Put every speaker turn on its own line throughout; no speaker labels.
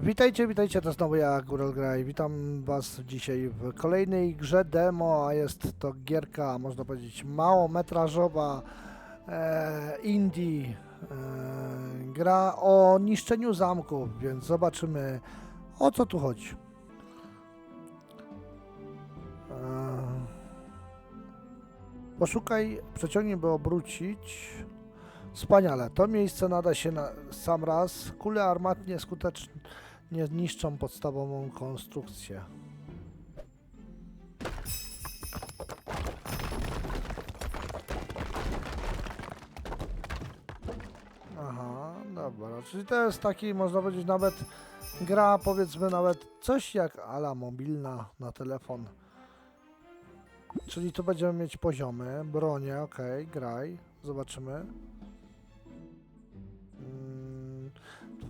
Witajcie, witajcie, to znowu ja, Górel Gra i witam was dzisiaj w kolejnej grze demo, a jest to gierka, można powiedzieć, małometrażowa, e, indie, e, gra o niszczeniu zamków, więc zobaczymy o co tu chodzi. E, poszukaj, przeciągnij, by obrócić. Wspaniale. To miejsce nada się na sam raz. Kule armatnie skutecznie niszczą podstawową konstrukcję. Aha, dobra. Czyli to jest taki, można powiedzieć, nawet gra, powiedzmy nawet coś jak ala mobilna na telefon. Czyli tu będziemy mieć poziomy, bronie, ok, graj, zobaczymy.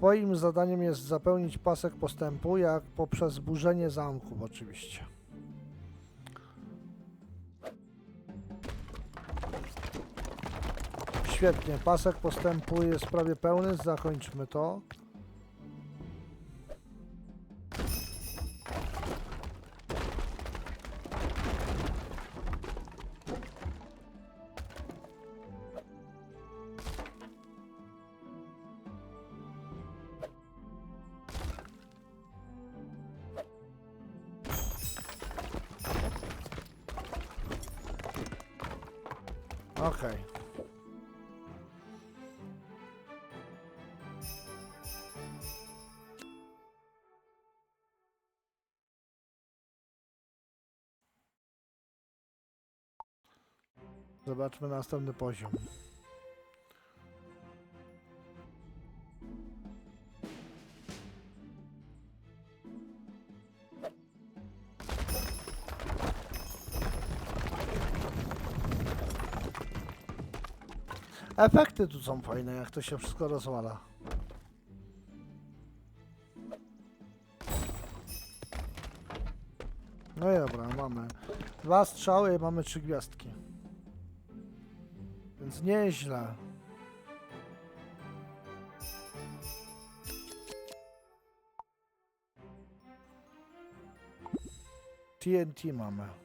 Twoim zadaniem jest zapełnić pasek postępu, jak poprzez burzenie zamków oczywiście. Świetnie, pasek postępu jest prawie pełny, zakończmy to. Okej. Zobaczmy następny poziom. Efekty tu są fajne, jak to się wszystko rozwala. No i dobra, mamy dwa strzały i mamy trzy gwiazdki. Więc nieźle. TNT mamy.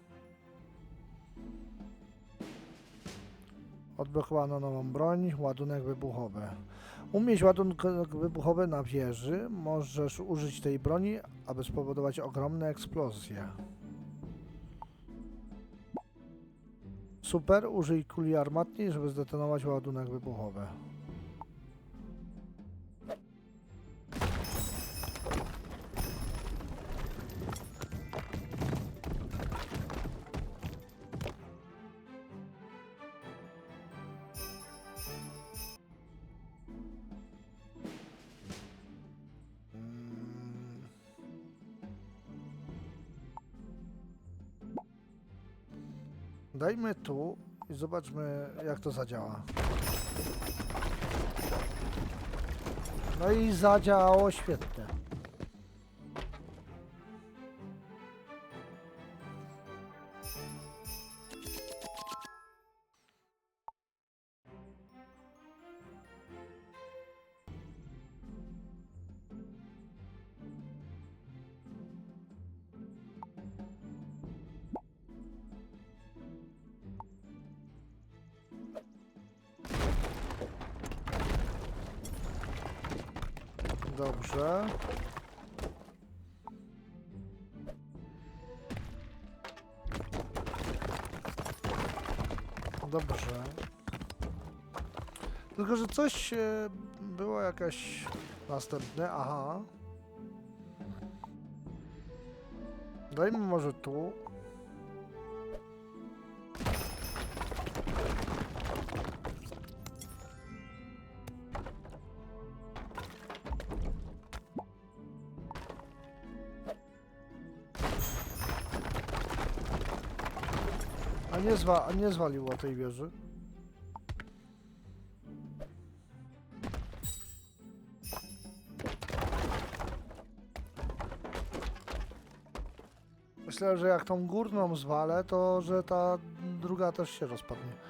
Odblokowano nową broń, ładunek wybuchowy. Umieść ładunek wybuchowy na wieży. Możesz użyć tej broni, aby spowodować ogromne eksplozje. Super, użyj kuli armatniej, żeby zdetonować ładunek wybuchowy. Dajmy tu i zobaczmy jak to zadziała. No i zadziałało świetnie. Dobrze. Dobrze. Tylko, że coś e, było jakaś następne. Aha. Dajmy może tu. A nie, zwa, a nie zwaliło tej wieży. Myślę, że jak tą górną zwalę, to że ta druga też się rozpadnie.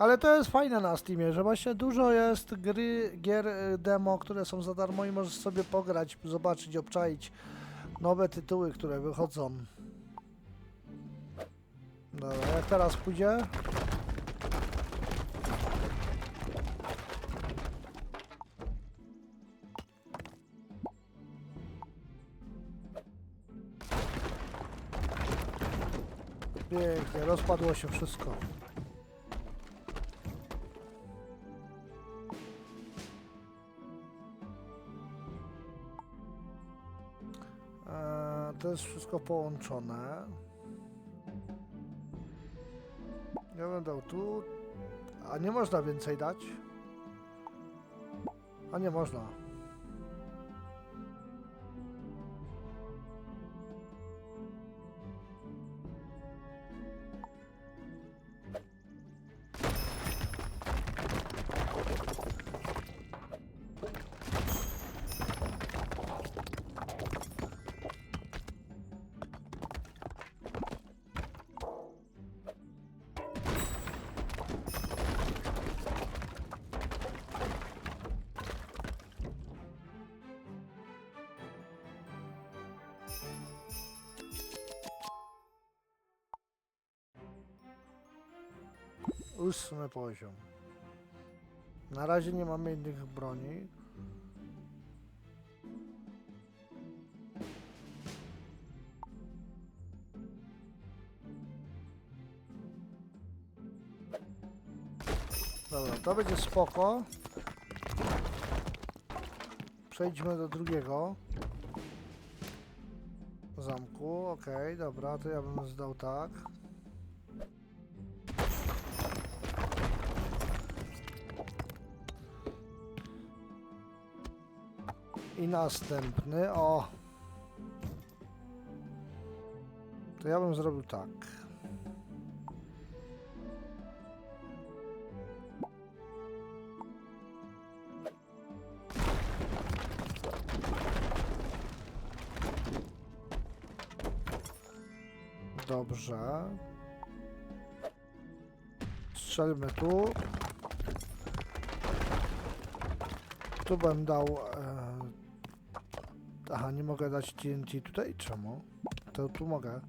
Ale to jest fajne na Steamie, że właśnie dużo jest gry, gier y, demo, które są za darmo i możesz sobie pograć, zobaczyć, obczaić nowe tytuły, które wychodzą. Dobra, jak teraz pójdzie? Pięknie, rozpadło się wszystko. To jest wszystko połączone. Ja bym dał tu. A nie można więcej dać? A nie można. Ósmy poziom. Na razie nie mamy innych broni. Dobra, to będzie spoko. Przejdźmy do drugiego zamku. Okej, dobra, to ja bym zdał tak. I następny, o. To ja bym zrobił tak. Dobrze. Strzelmy tu. Tu bym dał. E... Aha, nie mogę dać TNT tutaj? Czemu? To tu mogę.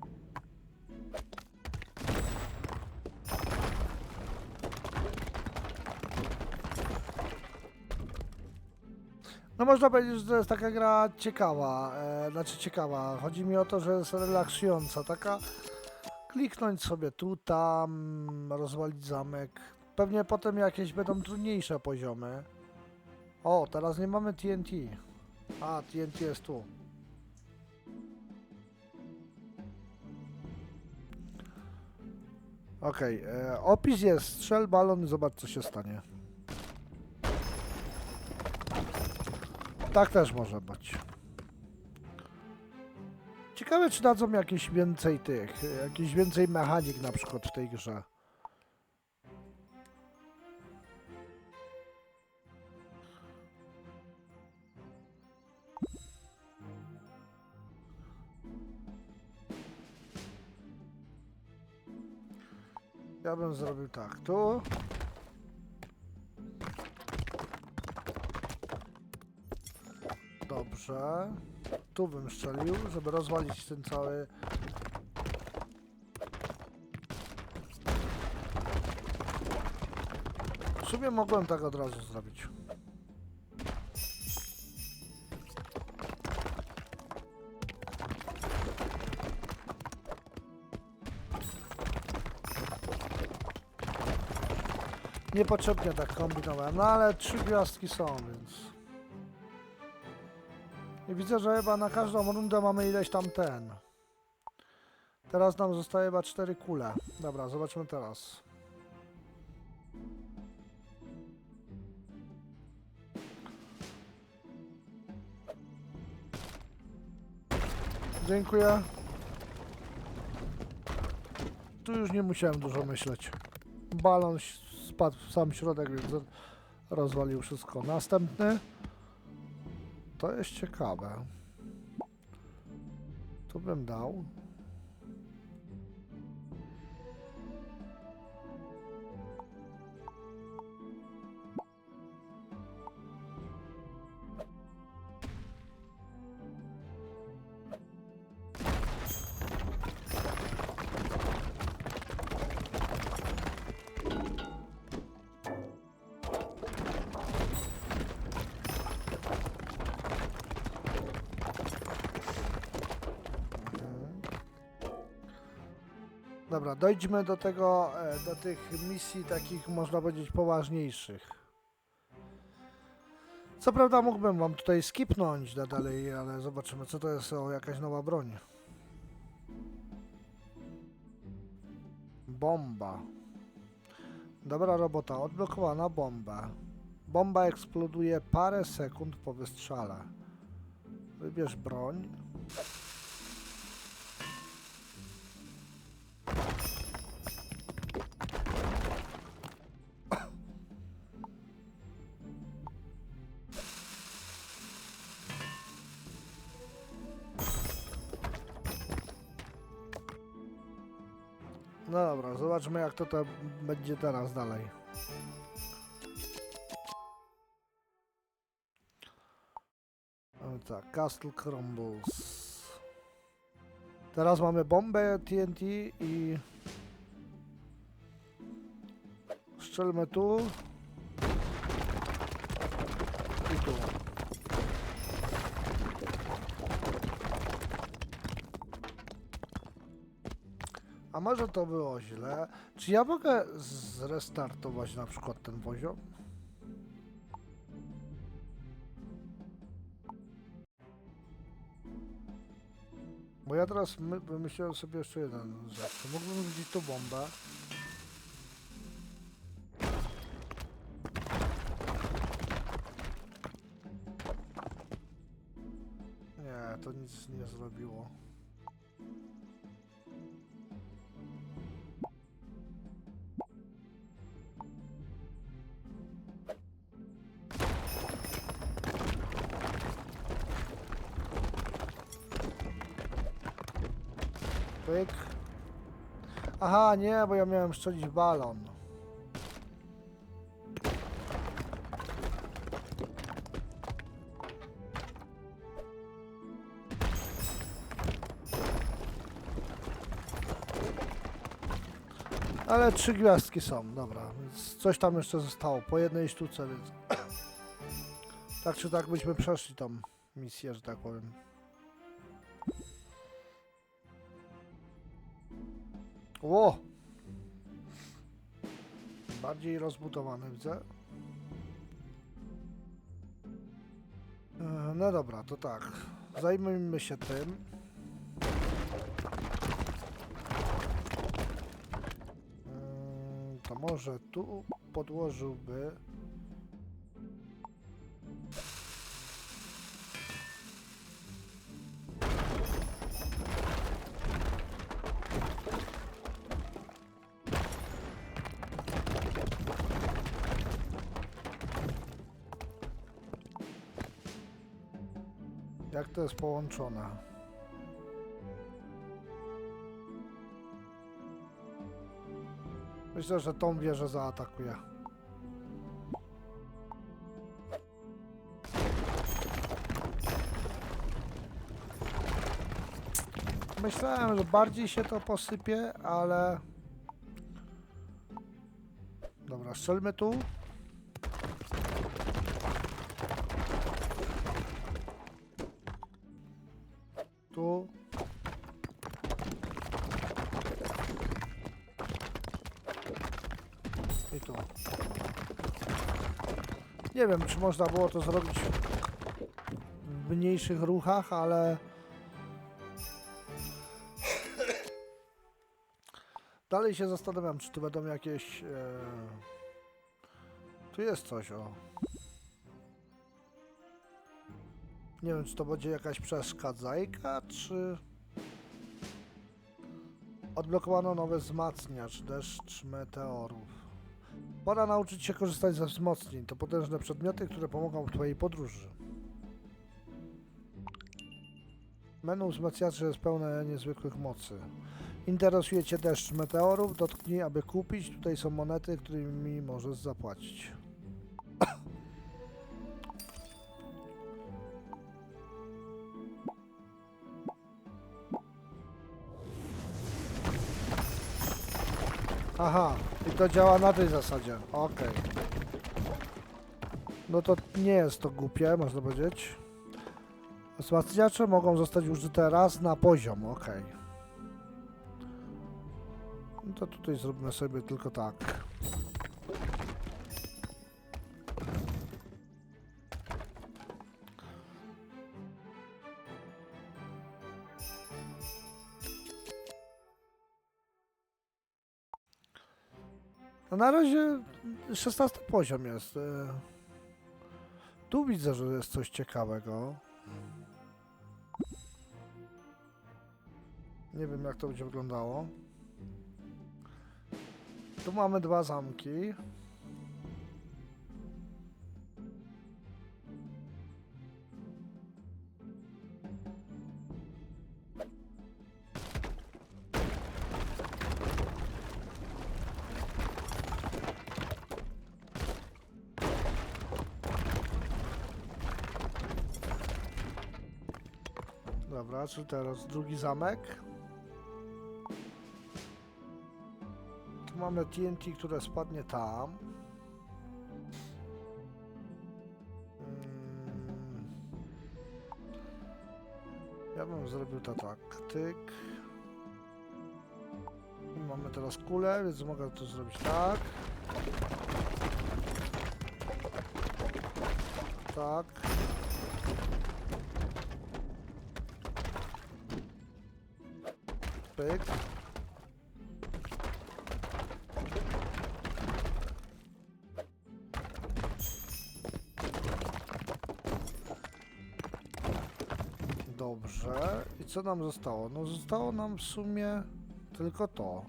No można powiedzieć, że to jest taka gra ciekawa, e, znaczy ciekawa. Chodzi mi o to, że jest relaksująca, taka kliknąć sobie tu, tam, rozwalić zamek. Pewnie potem jakieś będą trudniejsze poziomy. O, teraz nie mamy TNT. A, TNT jest tu. Okej, e, opis jest, strzel balon i zobacz co się stanie. Tak też może być. Ciekawe czy dadzą jakieś więcej tych, jakieś więcej mechanik na przykład w tej grze. Ja bym zrobił tak, tu. Dobrze. Tu bym strzelił, żeby rozwalić ten cały... W sumie mogłem tak od razu zrobić. Niepotrzebnie tak kombinowałem, no ale trzy gwiazdki są, więc... I widzę, że chyba na każdą rundę mamy ileś tam ten. Teraz nam zostaje chyba cztery kule. Dobra, zobaczmy teraz. Dziękuję. Tu już nie musiałem dużo myśleć. Balon spadł w sam środek, więc rozwalił wszystko. Następny. To jest ciekawe. Tu bym dał. Dobra, dojdźmy do tego, e, do tych misji takich, można powiedzieć, poważniejszych. Co prawda mógłbym wam tutaj skipnąć na dalej, ale zobaczymy, co to jest o jakaś nowa broń. Bomba. Dobra robota, odblokowana bomba. Bomba eksploduje parę sekund po wystrzale. Wybierz broń. No dobra, zobaczmy jak to, to będzie teraz dalej. Tak, Castle Crumbles. Teraz mamy bombę TNT i... Strzelmy tu. I tu. A może to było źle? Czy ja mogę zrestartować na przykład ten poziom? Bo ja teraz my, wymyśliłem sobie jeszcze jeden rzecz. Mógłbym wrzucić tu bombę. Nie, to nic nie zrobiło. Pyk. Aha, nie, bo ja miałem szczelić balon. Ale trzy gwiazdki są, dobra, więc coś tam jeszcze zostało, po jednej sztuce, więc... tak czy tak byśmy przeszli tą misję, że tak powiem. Ło! Bardziej rozbudowany widzę. E, No dobra, to tak. Zajmijmy się tym. Mm, To może tu podłożyłby. To jest połączone? Myślę, że tą wieżę zaatakuje. Myślałem, że bardziej się to posypie, ale... Dobra, strzelmy. Tu. Wiem, czy można było to zrobić w mniejszych ruchach, ale... Dalej się zastanawiam, czy tu będą jakieś... E... Tu jest coś, o. Nie wiem, czy to będzie jakaś przeszkadzajka, czy... Odblokowano nowy wzmacniacz, deszcz meteorów. Pora nauczyć się korzystać ze wzmocnień. To potężne przedmioty, które pomogą w Twojej podróży. Menu wzmacniaczy jest pełne niezwykłych mocy. Interesuje Cię deszcz meteorów? Dotknij, aby kupić. Tutaj są monety, którymi możesz zapłacić. Aha, to działa na tej zasadzie. Okej. No to nie jest to głupie, można powiedzieć. Wzmacniacze mogą zostać użyte raz na poziom, okej. No to tutaj zróbmy sobie tylko tak. Na razie 16 poziom jest. e. Tu widzę, że jest coś ciekawego. Nie wiem jak to będzie wyglądało. Tu mamy dwa zamki. Dobra, czy teraz drugi zamek? Tu mamy TNT, które spadnie tam. Mm. Ja bym zrobił to tak. Tyk. Mamy teraz kulę, więc mogę to zrobić tak. Tak. Pyk. Dobrze. I co nam zostało? No zostało nam w sumie tylko to.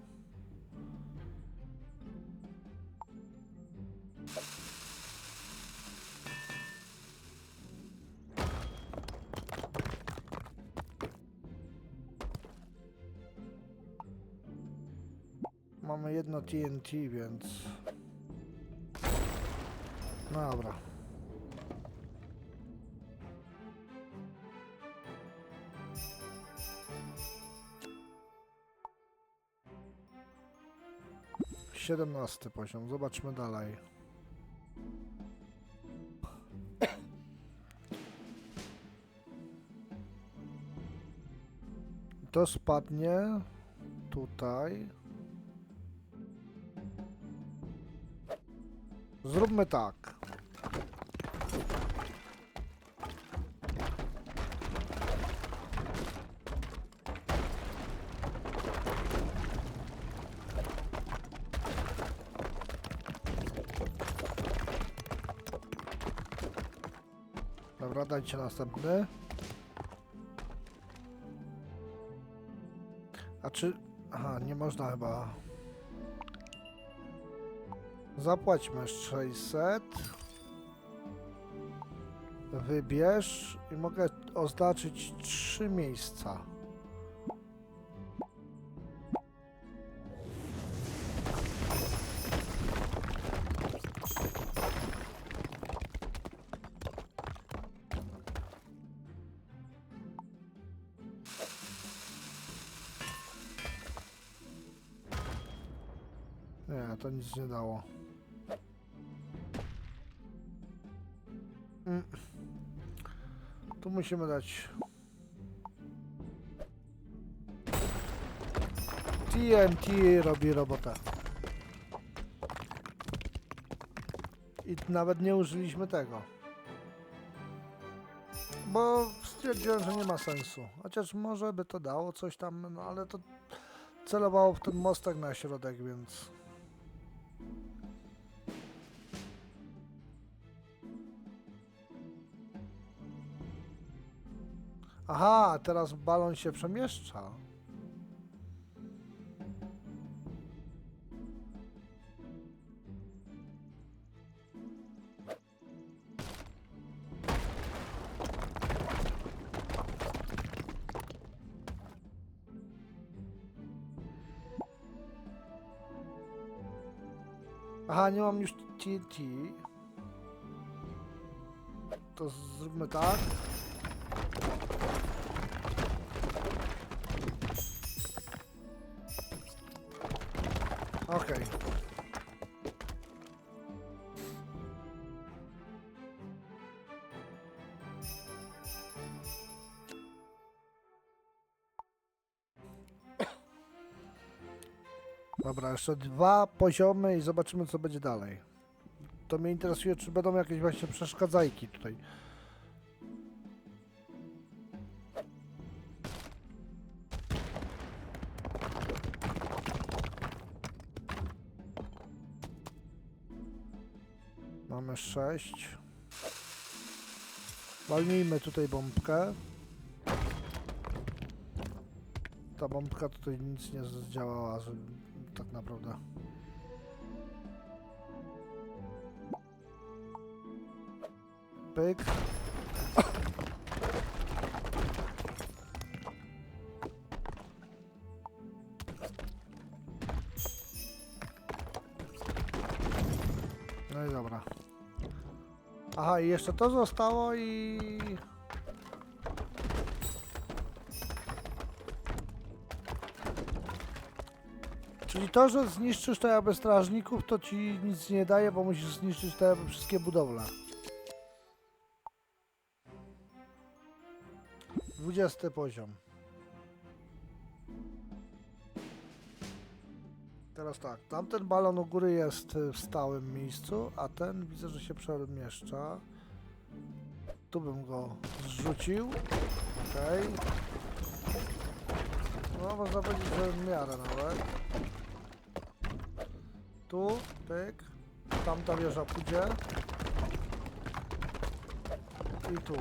TNT, więc... Dobra. Siedemnasty poziom, zobaczmy dalej. To spadnie tutaj. Zróbmy tak. Dobra, dajcie następny. A czy... Aha, nie można chyba... Zapłaćmy 600. Wybierz i mogę oznaczyć trzy miejsca. Nie, to nic nie dało. Mm. Tu musimy dać. TNT robi robotę. I nawet nie użyliśmy tego. Bo stwierdziłem, że nie ma sensu. Chociaż może by to dało coś tam, no ale to celowało w ten mostek na środek, więc... Aha, teraz balon się przemieszcza. Aha, nie mam już TNT. To zróbmy tak. Dobra, jeszcze dwa poziomy i zobaczymy co będzie dalej. To mnie interesuje, czy będą jakieś właśnie przeszkadzajki tutaj. Mamy sześć. Walnijmy tutaj bombkę. Ta bombka tutaj nic nie zdziałała, tak naprawdę. Pyk. No i dobra. Aha, i jeszcze to zostało i... Czyli to, że zniszczysz te strażników, to ci nic nie daje, bo musisz zniszczyć te wszystkie budowle. 20 poziom. Teraz tak, tamten balon u góry jest w stałym miejscu, a ten widzę, że się przemieszcza. Tu bym go zrzucił. Okej. No, można powiedzieć, że w miarę nawet. Tu, pyk. Tamta wieża pójdzie. I tu.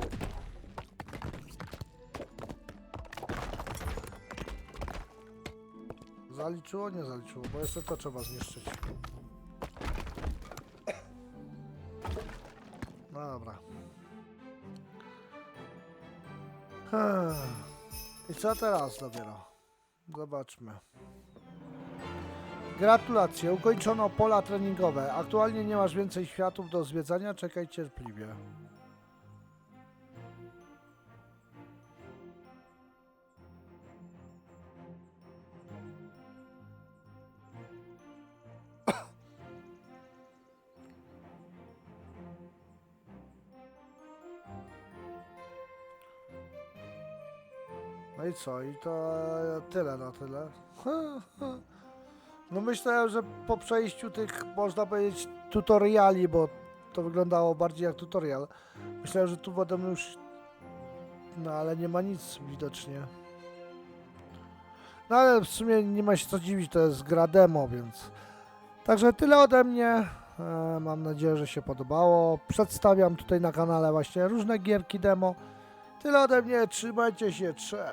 Zaliczyło? Nie zaliczyło, bo jeszcze to trzeba zniszczyć. No dobra. I co teraz dopiero? Zobaczmy. Gratulacje, ukończono pola treningowe. Aktualnie nie masz więcej światów do zwiedzania, czekaj cierpliwie. No i co? I to tyle na tyle. No myślałem, że po przejściu tych, można powiedzieć, tutoriali, bo to wyglądało bardziej jak tutorial. Myślałem, że tu będą już... No ale nie ma nic widocznie. No ale w sumie nie ma się co dziwić, to jest gra demo, więc... Także tyle ode mnie. E, Mam nadzieję, że się podobało. Przedstawiam tutaj na kanale właśnie różne gierki demo. Tyle ode mnie, trzymajcie się, cześć!